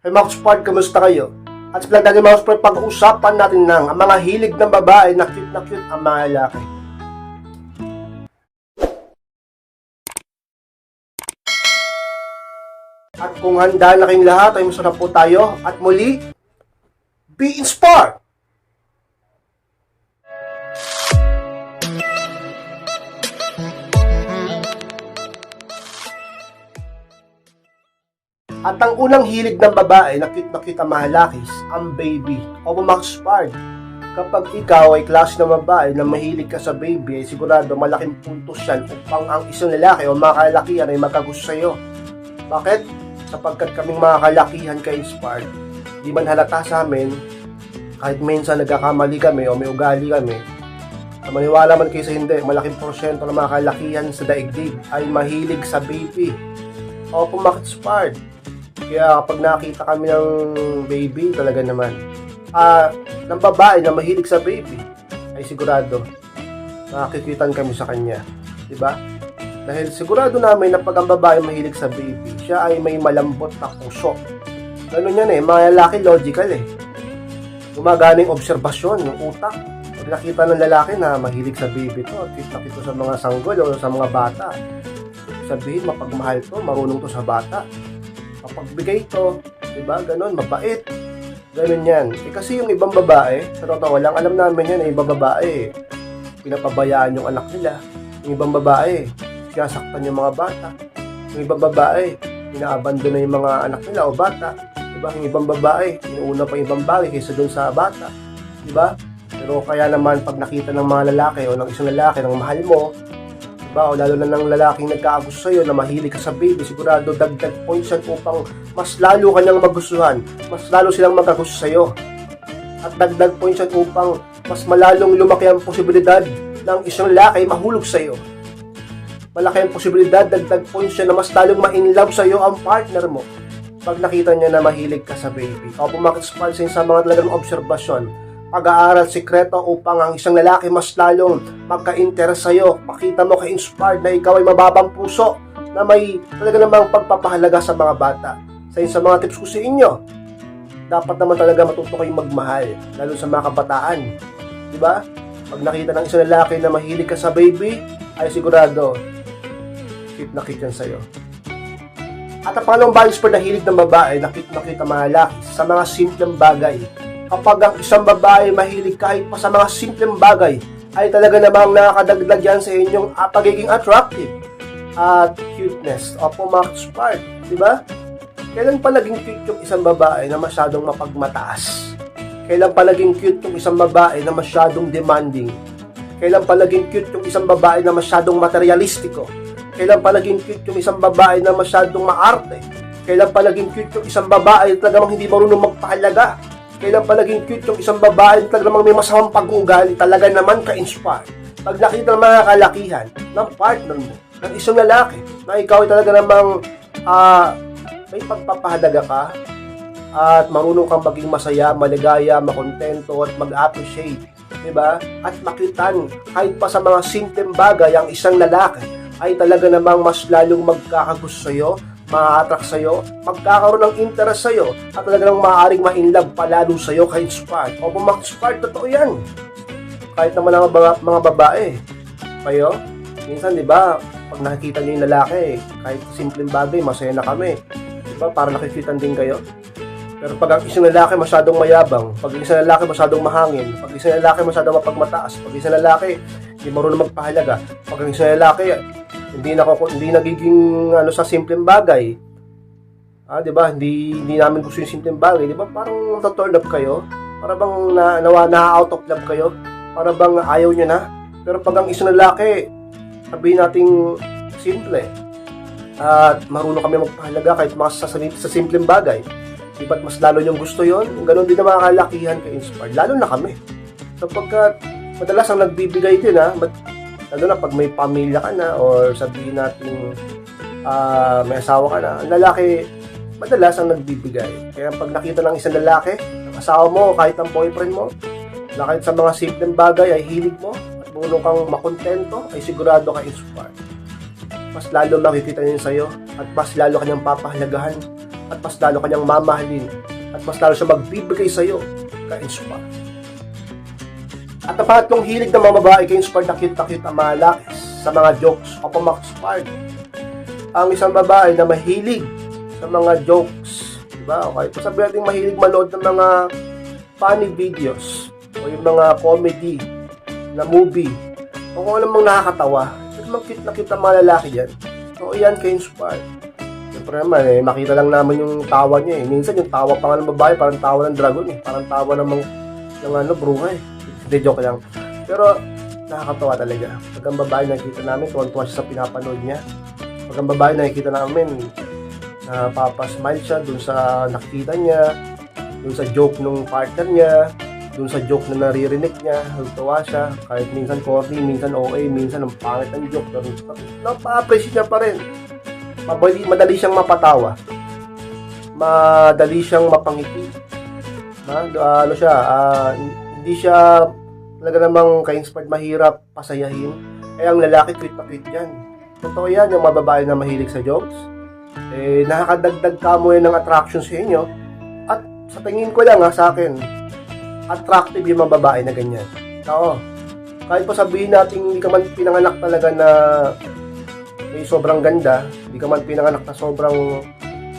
Hey Mouse Part, kamusta kayo? At sa natin Mouse Part, pag-uusapan natin ng ang mga hilig ng babae na cute na cute ang mga lalaki. At kung handa na kayong lahat, ay masarap po tayo. At muli, be inspired! At ang unang hilig ng babae na cute na cute ang mga lalaki is ang baby o Max Part. Kapag ikaw ay klase ng babae na mahilig ka sa baby, ay sigurado malaking puntos yan upang ang isang lalaki o mga kalakihan ay magkagusto sa'yo. Bakit? Sapagkat kaming mga kalakihan ka-inspired, di man halata sa amin, kahit minsan nagkakamali kami o may ugali kami, na maniwala man kayo sa hindi, malaking porsyento ng mga kalakihan sa daigdig ay mahilig sa baby. O pumak-inspired. Kaya kapag nakita kami ng baby, talaga naman, ah, ng babae na mahilig sa baby, ay sigurado, nakikitan kami sa kanya. Ba? Dahil sigurado namin na pag ang babae mahilig sa baby, siya ay may malambot na puso. Ganun yan eh, mga lalaki logical eh. Gumagana yung obserbasyon, yung utak. Pag nakita ng lalaki na mahilig sa baby to, kita ito sa mga sanggol o sa mga bata. Sabihin, mapagmahal to, marunong to sa bata. Mapagbigay to, di ba? Ganun, mabait. Ganun yan. Eh, kasi yung ibang babae, sa totoo lang, alam namin yan, eh, ibang babae, pinapabayaan yung anak nila. Yung ibang babae, sinasaktan yung mga bata. Yung ibang babae, inaabandon na yung mga anak nila o bata. Diba? Yung ibang babae, inuuna pa yung ibang bagay kaysa dun sa bata. Diba? Pero kaya naman pag nakita ng mga lalaki o ng isang lalaki ng mahal mo, diba? O lalo na ng lalaking nagkaagusto sa'yo na mahilig ka sa baby, sigurado dagdag points yan upang mas lalo kanyang magustuhan, mas lalo silang magkagusto sa'yo. At dagdag points yan upang mas malalong lumaki ang posibilidad ng isang lalaki mahulog sa'yo malaki ang posibilidad, dagdag points siya na mas lalong ma-inlove sa'yo ang partner mo pag nakita niya na mahilig ka sa baby. O pumakispansin sa mga talagang obserbasyon, pag-aaral sikreto upang ang isang lalaki mas lalong magka-interest sa'yo. Pakita mo ka-inspired na ikaw ay mababang puso na may talaga namang pagpapahalaga sa mga bata. Sa sa mga tips ko sa inyo, dapat naman talaga matuto kayong magmahal, lalo sa mga kabataan. Ba? Pag nakita ng isang lalaki na mahilig ka sa baby, ay sigurado, cute na cute yan sa'yo. At ang pangalawang values the hilig ng babae, nakit na kita mga lalaki sa mga simpleng bagay. Kapag ang isang babae mahilig kahit pa sa mga simpleng bagay, ay talaga namang nakakadagdag yan sa inyong uh, pagiging attractive at cuteness o pumax part, di ba? Kailan pa naging cute yung isang babae na masyadong mapagmataas? Kailan pa naging cute yung isang babae na masyadong demanding? Kailan pa naging cute yung isang babae na masyadong materialistiko? Kailan pa naging cute yung isang babae na masyadong maarte? Kailan pa naging cute yung isang babae na talagang hindi marunong magpahalaga? Kailan pa naging cute yung isang babae na talagang may masamang pag-uugali? Talaga naman ka-inspire. Pag nakita ng mga kalakihan ng partner mo, ng isang lalaki, na ikaw ay talaga namang ah, may pagpapahalaga ka, at marunong kang maging masaya, maligaya, makontento at mag-appreciate, 'di ba? At makitan kahit pa sa mga simpleng bagay ang isang lalaki ay talaga namang mas lalong magkakagusto sa iyo, ma-attract sa iyo, magkakaroon ng interest sa iyo at talaga namang maaaring ma-inlove palalo sa iyo kay inspired. O kung ma-inspired, totoo 'yan. Kahit naman ang mga, mga babae, kayo, minsan 'di ba, pag nakikita niyo yung lalaki, kahit simpleng bagay, masaya na kami. 'Di ba? Para nakikitan din kayo. Pero pag ang isang lalaki masyadong mayabang, pag isang lalaki masyadong mahangin, pag isang lalaki masyadong mapagmataas, pag isang lalaki hindi marunong magpahalaga, pag ang isang lalaki hindi na hindi nagiging ano sa simpleng bagay. Ah, 'di ba? Hindi hindi namin gusto yung simpleng bagay, 'di ba? Parang turn up kayo. Para bang na, nawa na out of love kayo. Para bang ayaw niyo na. Pero pag ang isang lalaki, sabihin nating simple, at marunong kami magpahalaga kahit mga sa, sa simpleng bagay. Di ba't mas lalo yung gusto yon? Ganon din ang mga kalakihan ka-inspired. Lalo na kami. Sapagkat madalas ang nagbibigay din ha, but, lalo na pag may pamilya ka na or sabihin natin ah, may asawa ka na, ang lalaki madalas ang nagbibigay. Kaya pag nakita ng isang lalaki, ng asawa mo, kahit ang boyfriend mo, na kahit sa mga simpleng bagay ay hilig mo, at marunong kang makontento, ay sigurado ka inspired. Mas lalo makikita niya sa'yo, at mas lalo kanyang papahalagahan at mas lalo kanyang mamahalin at mas lalo siya magbibigay sa iyo ka-inspire. At ang pangatlong hilig ng mga babae ka-inspire na cute na cute ang mga sa mga jokes o pumak-inspired. Ang isang babae na mahilig sa mga jokes, di ba? Okay, sabihin natin mahilig manood ng mga funny videos o yung mga comedy na movie o kung ano mang nakakatawa. Naman cute na cute ang mga dyan. So, yan ka-inspire. Siyempre naman, eh, makita lang naman yung tawa niya eh. Minsan yung tawa pa nga ng babae, parang tawa ng dragon eh. Parang tawa ng, mga, ng ano, bruha eh. Hindi, joke lang. Pero, nakakatawa talaga. Pag ang babae nakikita namin, tuwan-tuwa siya sa pinapanood niya. Pag ang babae nakikita namin, napapasmile siya dun sa nakita niya, dun sa joke ng partner niya, dun sa joke na naririnig niya, natuwa siya, kahit minsan corny, minsan OA, minsan ang pangit ng joke, pero napa-appreciate niya pa rin. Mabali, madali siyang mapatawa. Madali siyang mapangiti. Ma, ano siya, ah, hindi siya talaga namang ka-inspired mahirap pasayahin. Kaya ang lalaki tweet na tweet yan. Totoo yan, yung mga babae na mahilig sa jokes. Eh, nakakadagdag ka mo ng attraction sa inyo. At sa tingin ko lang ha, sa akin, attractive yung mga babae na ganyan. Oo. Kahit pa sabihin natin hindi ka man pinanganak talaga na may sobrang ganda, hindi ka man pinanganak na sobrang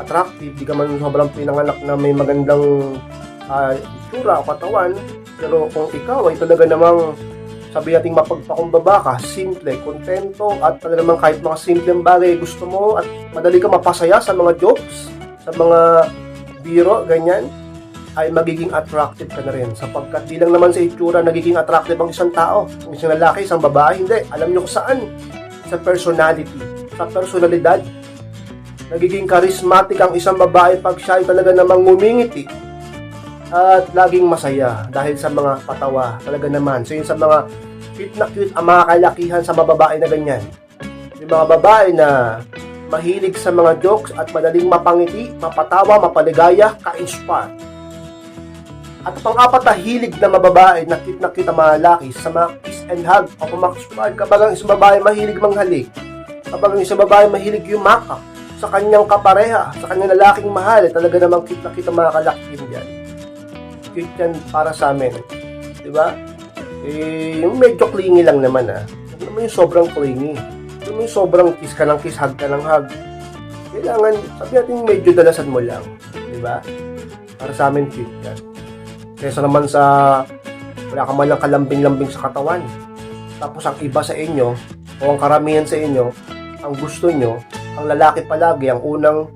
attractive, hindi ka man sobrang pinanganak na may magandang uh, itsura o katawan, pero kung ikaw ay talaga namang sabi nating mapagpakumbaba ka, simple, kontento, at talaga namang kahit mga simpleng bagay gusto mo at madali ka mapasaya sa mga jokes, sa mga biro, ganyan, ay magiging attractive ka na rin. Sapagkat di lang naman sa itsura nagiging attractive ang isang tao. Ang isang lalaki, isang babae, hindi. Alam nyo kung saan? Sa personality, sa personalidad. Nagiging charismatic ang isang babae pag siya ay talaga namang ngumingiti at laging masaya dahil sa mga patawa. Talaga naman. So yun sa mga cute na cute ang mga kalakihan sa mga babae na ganyan. Yung mga babae na mahilig sa mga jokes at madaling mapangiti, mapatawa, mapaligaya, ka-inspire. At ang pang-apat na hilig na mababae na cute na cute ang mga lalaki sa mga kiss and hug o pumakspad kapag ang isang babae mahilig manghalik, kapag ang isang babae mahilig yumakap sa kanyang kapareha, sa kanyang lalaking mahal, talaga namang cute na cute ang mga kalakihan dyan. Cute yan para sa amin. Di ba? Eh, yung medyo clingy lang naman ah. Hindi naman yung sobrang clingy. Hindi naman yung sobrang kiss ka ng kiss, hug ka ng hug. Kailangan, sabi natin medyo dalasan mo lang. Di ba? Para sa amin, cute yan. Kesa naman sa wala ka man kalambing-lambing sa katawan. Tapos ang iba sa inyo, o ang karamihan sa inyo, ang gusto nyo, ang lalaki palagi, ang unang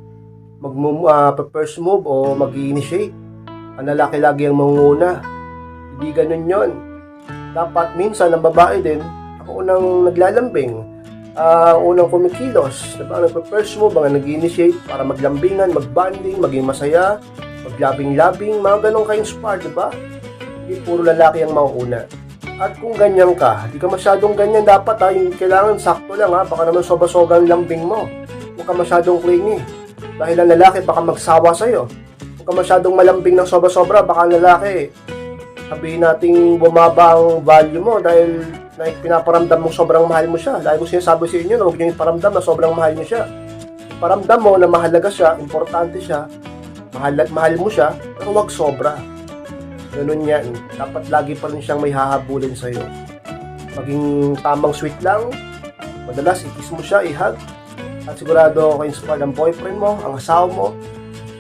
mag uh, first move o mag-initiate. Ang lalaki lagi ang manguna. Hindi ganun yon. Dapat minsan ang babae din, ako unang naglalambing, uh, unang kumikilos, diba? nagpa-first move, ang nag-initiate para maglambingan, magbanding, maging masaya, maglabing-labing, mga ganong ka-inspire, di ba? Hindi puro lalaki ang mauuna. At kung ganyan ka, di ka masyadong ganyan dapat ha, yung kailangan sakto lang ha, baka naman soba-soba ang lambing mo. Huwag ka masyadong clingy. Dahil ang lalaki baka magsawa sa'yo. Huwag ka masyadong malambing ng soba-sobra, baka lalaki, sabihin nating bumaba ang value mo dahil na pinaparamdam mong sobrang mahal mo siya. Dahil ko sinasabi sa inyo na huwag niyo iparamdam na sobrang mahal niyo siya. Paramdam mo na mahalaga siya, importante siya, mahal mahal mo siya, pero wag sobra. Ganun yan. Dapat lagi pa rin siyang may hahabulin sa'yo. Maging tamang sweet lang, madalas ikis mo siya, ihag, at sigurado ako inspired ang boyfriend mo, ang asawa mo,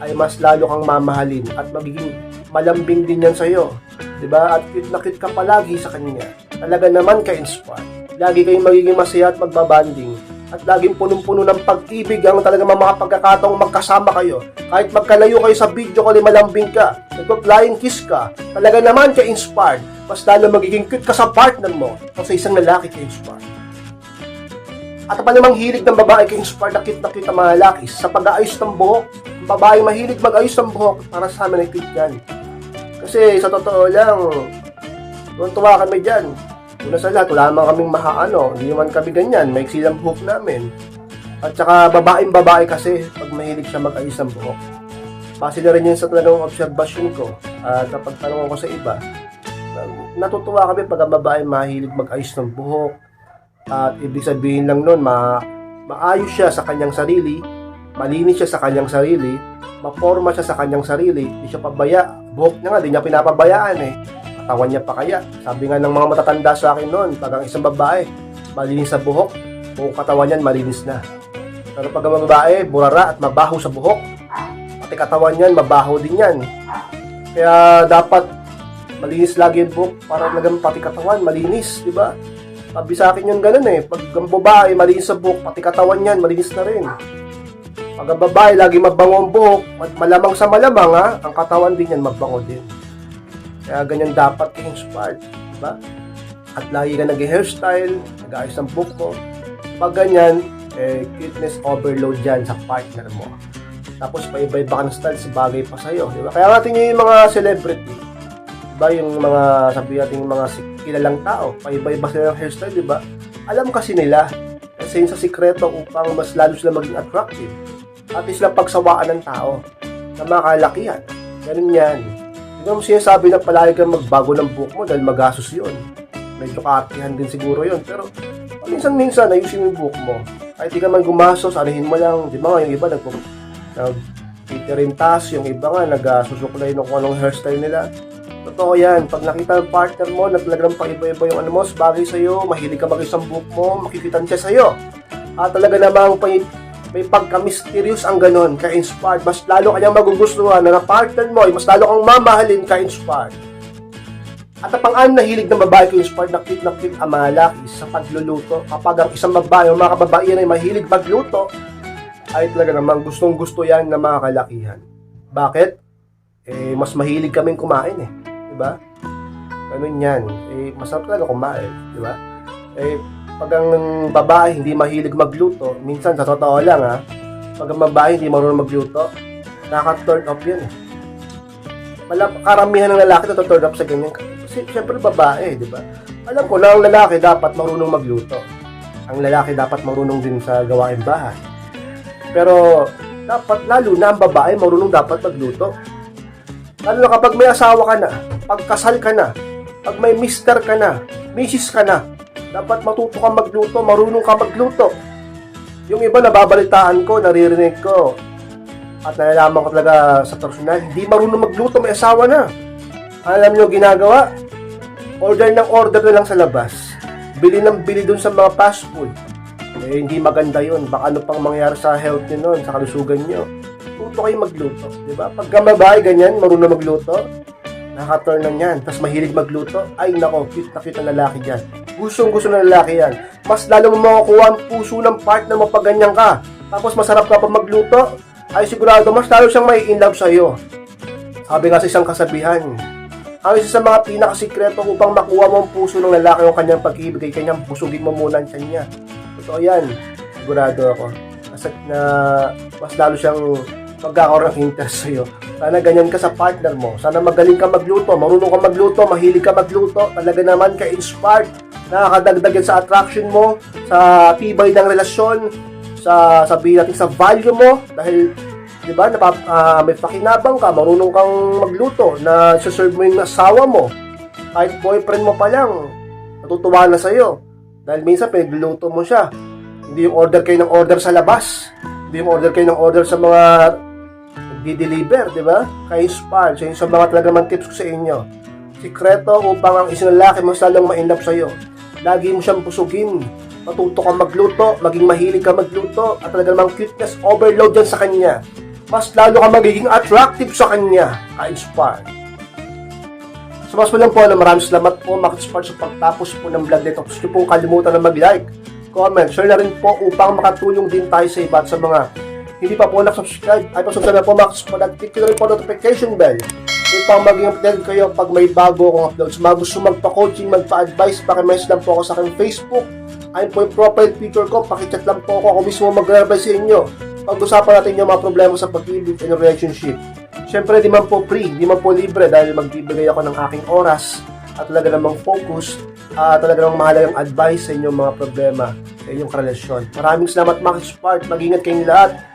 ay mas lalo kang mamahalin at magiging malambing din yan sa'yo. Diba? At cute na cute ka palagi sa kanya. Talaga naman ka-inspire. Lagi kayong magiging masaya at magbabanding at laging punong-puno ng pag-ibig ang talagang mga pagkakataong magkasama kayo. Kahit magkalayo kayo sa video kung malambing ka, nagpa-flying kiss ka, talaga naman ka inspired. Mas lalo magiging cute ka sa partner mo sa isang lalaki ka inspired. At pa namang hilig ng babae ka inspired na cute na cute ang mga lalaki sa pag-aayos ng buhok. Babae mahilig mag-ayos ng buhok para sa amin ay yan. Kasi sa totoo lang, tuwa kami dyan Una sa lahat, wala naman kaming mahaano. Hindi naman kami ganyan. May silang buhok namin. At saka babaeng babae kasi pag mahilig siya mag-ayos ng buhok. Base na rin yun sa talagang obserbasyon ko. At kapag tanong ko sa iba, natutuwa kami pag ang babae mahilig mag-ayos ng buhok. At ibig sabihin lang nun, ma maayos siya sa kanyang sarili, malinis siya sa kanyang sarili, maporma siya sa kanyang sarili, hindi siya pabaya. Buhok niya nga, di niya pinapabayaan eh. Katawan niya pa kaya. Sabi nga ng mga matatanda sa akin noon, pag ang isang babae, malinis sa buhok, buong katawan niyan malinis na. Pero pag ang babae, burara at mabaho sa buhok, pati katawan niyan, mabaho din yan. Kaya dapat malinis lagi yung buhok para talagang pati katawan, malinis, di ba? Sabi sa akin yung ganun eh. Pag ang babae, malinis sa buhok, pati katawan niyan, malinis na rin. Pag babae, lagi mabango ang buhok, malamang sa malamang ha, ang katawan din yan, mabango din. Kaya ganyan dapat kang inspired, di ba? At lagi ka nag-hairstyle, nag-ayos ang buhok mo. Pag ganyan, eh, cuteness overload dyan sa partner mo. Tapos pa iba-iba ka ng style sa bagay pa sa'yo, di ba? Kaya natin yung mga celebrity, di yung mga, sabi natin yung mga kilalang tao, pa-iba-iba sila ng hairstyle, di ba? Alam kasi nila, kasi yun sa sikreto upang mas lalo sila maging attractive. At sila pagsawaan ng tao na mga kalakihan. Ganun yan. Hindi mo sinasabi na palagi kang magbago ng buhok mo dahil magastos yun. Medyo kaartihan din siguro yun. Pero minsan-minsan ayusin mo yung buhok mo. Kahit di ka man gumastos, anihin mo lang. Di ba nga yung iba nag nag yung iba nga nagsusuklay ng kung anong hairstyle nila. Totoo yan. Pag nakita ng partner mo na talagang paiba-iba yung ano mo, bagay sa'yo, mahilig ka mag-isang buhok mo, makikitan siya sa'yo. At talaga namang may, pagka-mysterious ang ganon, ka-inspired. Mas lalo kanyang magugustuhan na na partner mo, ay mas lalo kang mamahalin ka-inspired. At ang pang-anim na hilig ng babae ko inspired na cute na cute ang mga sa pagluluto. Kapag ang isang babae o mga kababaihan ay mahilig magluto, ay talaga namang gustong gusto yan ng mga kalakihan. Bakit? Eh, mas mahilig kaming kumain eh. Diba? Ganun yan. Eh, masarap talaga kumain. Diba? Eh, pag ang babae hindi mahilig magluto, minsan sa totoo lang ha, pag ang babae hindi marunong magluto, nakaka-turn off yun eh. Karamihan ng lalaki na turn off sa ganyan. Kasi syempre babae, di ba? Alam ko na ang lalaki dapat marunong magluto. Ang lalaki dapat marunong din sa gawain bahay. Pero dapat lalo na ang babae marunong dapat magluto. Lalo na kapag may asawa ka na, pag kasal ka na, pag may mister ka na, misis ka na, dapat matuto ka magluto, marunong ka magluto. Yung iba nababalitaan ko, naririnig ko, at nalalaman ko talaga sa personal, hindi marunong magluto, may asawa na. Alam nyo ginagawa? Order ng order na lang sa labas. Bili ng bili dun sa mga fast food. Eh, hindi maganda yon Baka ano pang mangyari sa health nyo nun, sa kalusugan nyo. Tuto kayo magluto. Di ba? Pagka babae, ganyan, marunong magluto, nakaturn lang yan. Tapos mahilig magluto, ay nako, cute na cute ang lalaki dyan. Gustong gusto ng lalaki yan. Mas lalo mo makukuha ang puso ng partner mo pag ganyan ka. Tapos masarap ka pa magluto, ay sigurado mas lalo siyang may in love sa'yo. Sabi nga sa isang kasabihan, ang isa sa mga pinakasikreto upang makuha mo ang puso ng lalaki o kanyang pag-ibig ay kanyang busugin mo muna ang tiyan. Totoo yan. Sigurado ako. Kasi na mas lalo siyang magkakaroon ng interest sa'yo. Sana ganyan ka sa partner mo. Sana magaling ka magluto, marunong ka magluto, mahilig ka magluto, talaga naman ka inspired, nakakadagdag yan sa attraction mo, sa tibay ng relasyon, sa sabihin natin sa value mo dahil 'di ba napap, ah, may pakinabang ka, marunong kang magluto na serve mo yung asawa mo. Kahit boyfriend mo pa lang, natutuwa na sa'yo. Dahil minsan pinagluluto mo siya. Hindi yung order kayo ng order sa labas. Hindi yung order kayo ng order sa mga di-deliver, di ba? Kay Spar, so yung sa mga talaga man tips ko sa inyo. Sikreto upang ang isang lalaki mas lalong ma-inlove sa'yo. Lagi mo siyang busugin. Matuto kang magluto, maging mahilig ka magluto, at talaga namang cuteness overload yan sa kanya. Mas lalo ka magiging attractive sa kanya, ka-inspire. So mas lang po na maraming salamat po Max-Inspire sa pagtapos po ng vlog nito. Gusto po kalimutan na mag-like, comment, share na rin po upang makatulong din tayo sa iba at sa mga hindi pa po nakasubscribe ay pasubscribe na po Max-Inspire at click nyo rin po notification bell upang maging updated kayo pag may bago akong uploads. Mga gusto magpa-coaching, magpa-advise, pakimessage lang po ako sa aking Facebook. Ayun po yung profile picture ko, pakichat lang po ako, ako mismo mag-reply sa inyo. Pag-usapan natin yung mga problema sa pag-ibig and relationship. Siyempre, di man po free, di man po libre dahil magbibigay ako ng aking oras at talaga namang focus at talaga namang mahalagang advice sa inyong mga problema sa inyong karelasyon. Maraming salamat Max Smart, mag-ingat kayong lahat.